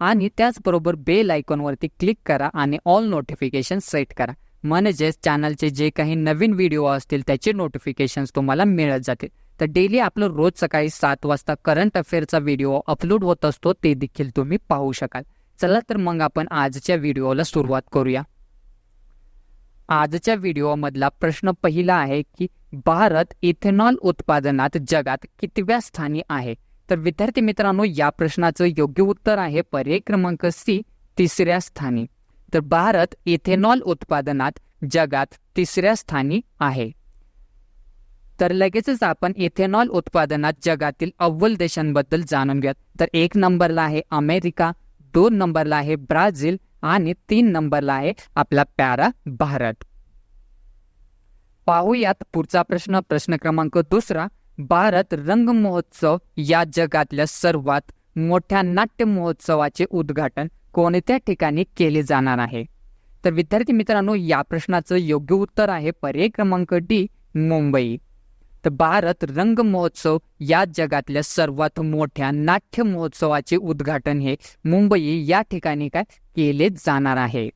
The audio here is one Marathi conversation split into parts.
आणि त्याचबरोबर बेल आयकॉनवरती क्लिक करा आणि ऑल नोटिफिकेशन सेट करा. म्हणजेच चॅनलचे जे काही नवीन व्हिडिओ असतील त्याचे नोटिफिकेशन्स तुम्हाला मिळत जातील. तर डेली आपलं रोज सकाळी सात वाजता करंट अफेअरचा व्हिडिओ अपलोड होत असतो ते देखील तुम्ही पाहू शकाल. चला तर मग आपण आजच्या व्हिडिओला सुरुवात करूया. आजच्या व्हिडिओमधला प्रश्न पहिला आहे की भारत इथेनॉल उत्पादनात जगात कितव्या स्थानी आहे? तर विद्यार्थी मित्रांनो या प्रश्नाचं योग्य उत्तर आहे पर्याय क्रमांक सी तिसऱ्या स्थानी. तर भारत इथेनॉल उत्पादनात जगात तिसऱ्या स्थानी आहे. तर लगेचच आपण इथेनॉल उत्पादनात जगातील अव्वल देशांबद्दल जाणून घ्यात तर एक नंबरला आहे अमेरिका दोन नंबरला आहे ब्राझील आणि तीन नंबरला आहे आपला प्यारा भारत. पाहूयात पुढचा प्रश्न प्रश्न क्रमांक दुसरा. भारत रंग महोत्सव या जगातल्या सर्वात मोठ्या नाट्य महोत्सवाचे उद्घाटन कोणत्या ठिकाणी केले जाणार आहे? तर विद्यार्थी मित्रांनो या प्रश्नाचं योग्य उत्तर आहे पर्याय क्रमांक डी मुंबई. तर भारत रंग महोत्सव या जगातल्या सर्वात मोठ्या नाट्य महोत्सवाचे उद्घाटन हे मुंबई या ठिकाणी काय केले जाणार आहे?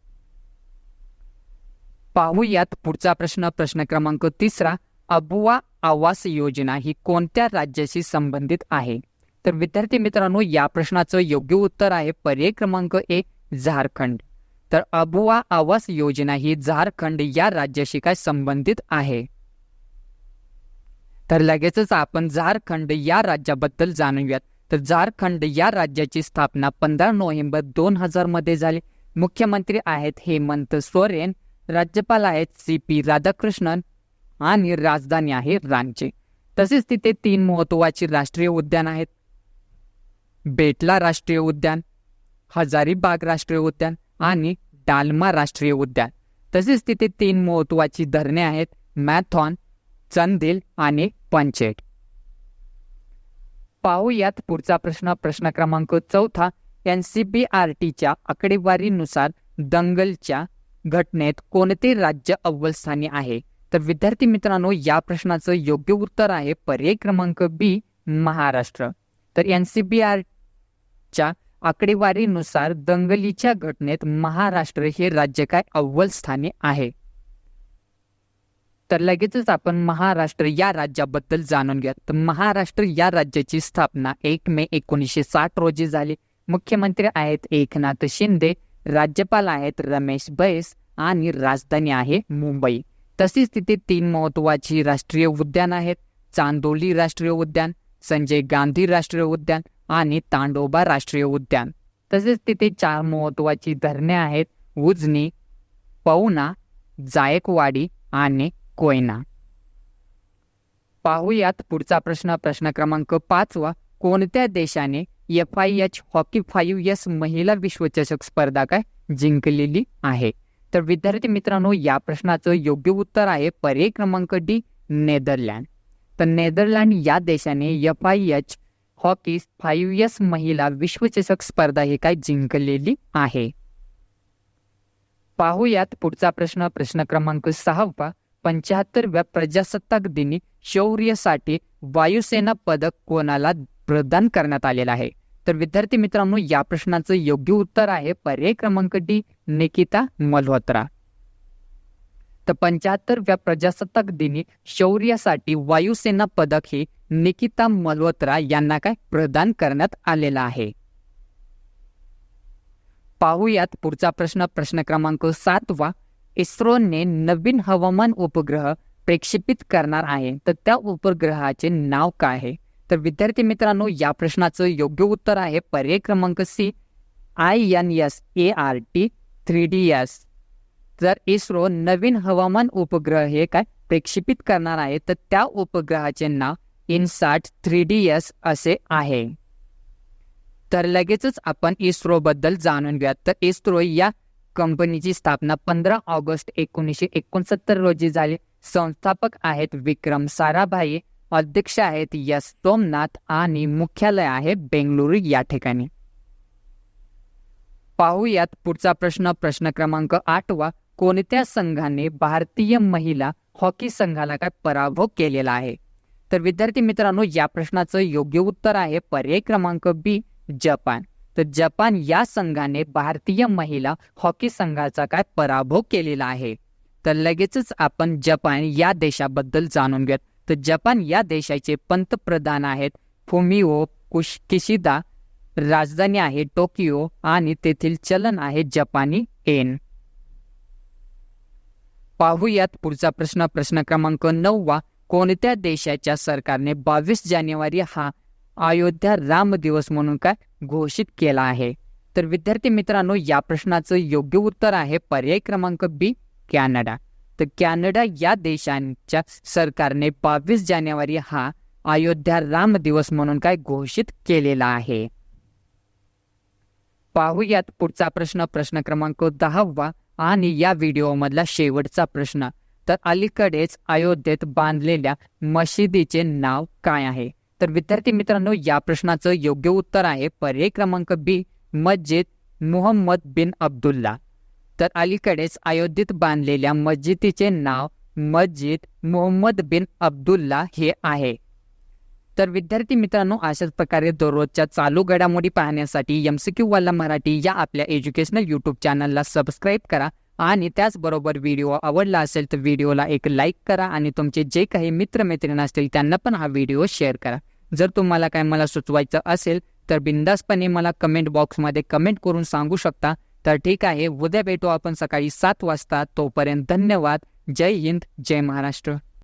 पाहूयात पुढचा प्रश्न प्रश्न क्रमांक तिसरा. अबुवा आवास योजना ही कोणत्या राज्याशी संबंधित आहे? तर विद्यार्थी मित्रांनो या प्रश्नाचं योग्य उत्तर आहे पर्याय क्रमांक एक झारखंड. तर अबुआ आवास योजना ही झारखंड या राज्याशी काय संबंधित आहे? तर लगेचच आपण झारखंड या राज्याबद्दल जाणूयात. तर झारखंड या राज्याची स्थापना पंधरा नोव्हेंबर दोन हजारमध्ये झाली. मुख्यमंत्री आहेत हेमंत सोरेन राज्यपाल आहेत सी पी राधाकृष्णन आणि राजधानी आहे रांची. तसेच तिथे तीन महत्वाची राष्ट्रीय उद्यान आहेत. बेटला राष्ट्रीय उद्यान हजारीबाग राष्ट्रीय उद्यान आणि डालमा राष्ट्रीय उद्यान. तसेच तिथे तीन महत्वाची धरणे आहेत मॅथॉन चंदिल आणि पंचेट पाहूयात पुढचा प्रश्न. प्रश्न क्रमांक चौथा एन सी बी आर टीच्या आकडेवारीनुसार दंगलच्या घटनेत कोणते राज्य अव्वलस्थानी आहे? तर विद्यार्थी मित्रांनो या प्रश्नाचं योग्य उत्तर आहे पर्याय क्रमांक बी महाराष्ट्र. तर एन सी बी आरच्या आकडेवारीनुसार दंगलीच्या घटनेत महाराष्ट्र हे राज्य काय? अव्वल स्थानी आहे. तर लगेचच आपण महाराष्ट्र या राज्याबद्दल जाणून घ्या तर महाराष्ट्र या राज्याची स्थापना एक मे एकोणीसशे साठ रोजी झाली. मुख्यमंत्री आहेत एकनाथ शिंदे राज्यपाल आहेत रमेश बैस आणि राजधानी आहे मुंबई. तसेच तिथे तीन महत्वाची राष्ट्रीय उद्यान आहेत. चांदोली राष्ट्रीय उद्यान संजय गांधी राष्ट्रीय उद्यान आणि तांडोबा राष्ट्रीय उद्यान. तसेच तिथे चार महत्वाची धरणे आहेत उजनी पवना जायकवाडी आणि कोयना. पाहूयात पुढचा प्रश्न प्रश्न क्रमांक पाचवा. कोणत्या देशाने F I H hockey five S महिला विश्वचषक स्पर्धा काय जिंकलेली आहे? तर विद्यार्थी मित्रांनो या प्रश्नाचं योग्य उत्तर आहे पर्याय क्रमांक डी नेदरलँड. तर नेदरलँड या देशाने F I H hockey five S महिला विश्वचषक स्पर्धा ही काय जिंकलेली आहे? पाहूयात पुढचा प्रश्न. प्रश्न क्रमांक सहावा पंच्याहत्तरव्या प्रजासत्ताक दिनी शौर्यासाठी वायुसेना पदक कोणाला प्रदान करण्यात आलेला आहे? तर विद्यार्थी मित्रांनो या प्रश्नाचं योग्य उत्तर आहे पर्याय क्रमांक डी निकिता मल्होत्रा. तर पंच्याहत्तरव्या प्रजासत्ताक दिनी शौर्यासाठी वायुसेना पदक हे निकिता मल्होत्रा यांना काय प्रदान करण्यात आलेला आहे. पाहूयात पुढचा प्रश्न प्रश्न क्रमांक सातवा. इस्रोने नवीन हवामान उपग्रह प्रक्षेपित करणार आहे. तर त्या उपग्रहाचे नाव काय आहे? तर विद्यार्थी मित्रांनो या प्रश्नाचं योग्य उत्तर आहे पर्याय क्रमांक C. I N S A R T three D S जर इस्रो नवीन हवामान उपग्रह हे काय प्रक्षेपित करणार आहे तर त्या उपग्रहाचे नाव इनसाट थ्री डी एस असे आहे. तर लगेचच आपण इस्रो बद्दल जाणून घेऊयात. तर इस्रो या कंपनीची स्थापना पंधरा ऑगस्ट एकोणीसशे एकोणसत्तर रोजी झाली. संस्थापक आहेत विक्रम साराभाई. अध्यक्ष आहेत यस सोमनाथ आणि मुख्यालय आहे बेंगळुरू या ठिकाणी. पाहूयात पुढचा प्रश्न. प्रश्न क्रमांक आठवा. कोणत्या संघाने भारतीय महिला हॉकी संघाला काय पराभव केलेला आहे? तर विद्यार्थी मित्रांनो या प्रश्नाचं योग्य उत्तर आहे पर्याय क्रमांक बी जपान. तर जपान या संघाने भारतीय महिला हॉकी संघाचा काय पराभव केलेला आहे? तर लगेचच आपण जपान या देशाबद्दल जाणून घेत तर जपान या देशाचे पंतप्रधान आहेत. फुमिओ कुश किशिदा राजधानी आहे टोकियो आणि तेथील चलन आहे जपानी एन पाहूयात पुढचा प्रश्न. प्रश्न क्रमांक नववा. कोणत्या देशाच्या सरकारने बावीस जानेवारी हा अयोध्या राम दिवस म्हणून काय घोषित केला आहे? तर विद्यार्थी मित्रांनो या प्रश्नाचं योग्य उत्तर आहे पर्याय क्रमांक बी कॅनडा. तर कॅनडा या देशांच्या सरकारने बावीस जानेवारी हा अयोध्या राम दिवस म्हणून काय घोषित केलेला आहे. पाहूयात पुढचा प्रश्न. प्रश्न क्रमांक दहावा आणि या व्हिडिओमधला शेवटचा प्रश्न. तर अलीकडेच अयोध्येत बांधलेल्या मशिदीचे नाव काय आहे? तर विद्यार्थी मित्रांनो या प्रश्नाचं योग्य उत्तर आहे पर्याय क्रमांक बी मस्जिद मुहम्मद बिन अब्दुल्ला. तर अलीकडेच अयोध्येत बांधलेल्या मस्जिदीचे नाव मस्जिद मोहम्मद बिन अब्दुल्ला हे आहे. तर विद्यार्थी मित्रांनो अशाच प्रकारे दररोजच्या चालू घडामोडी पाहण्यासाठी एमसीक्यू वाला मराठी या आपल्या एज्युकेशनल यूट्यूब चॅनलला सबस्क्राईब करा आणि त्याचबरोबर व्हिडिओ आवडला असेल तर व्हिडिओला एक लाईक करा आणि तुमचे जे काही मित्रमैत्रिणी असतील त्यांना पण हा व्हिडिओ शेअर करा. जर तुम्हाला काय मला सुचवायचं असेल तर बिंदासपणे मला कमेंट बॉक्समध्ये कमेंट करून सांगू शकता. तर ठीक आहे उद्या भेटू आपण सकाळी सात वाजता. तोपर्यंत धन्यवाद. जय हिंद जय महाराष्ट्र.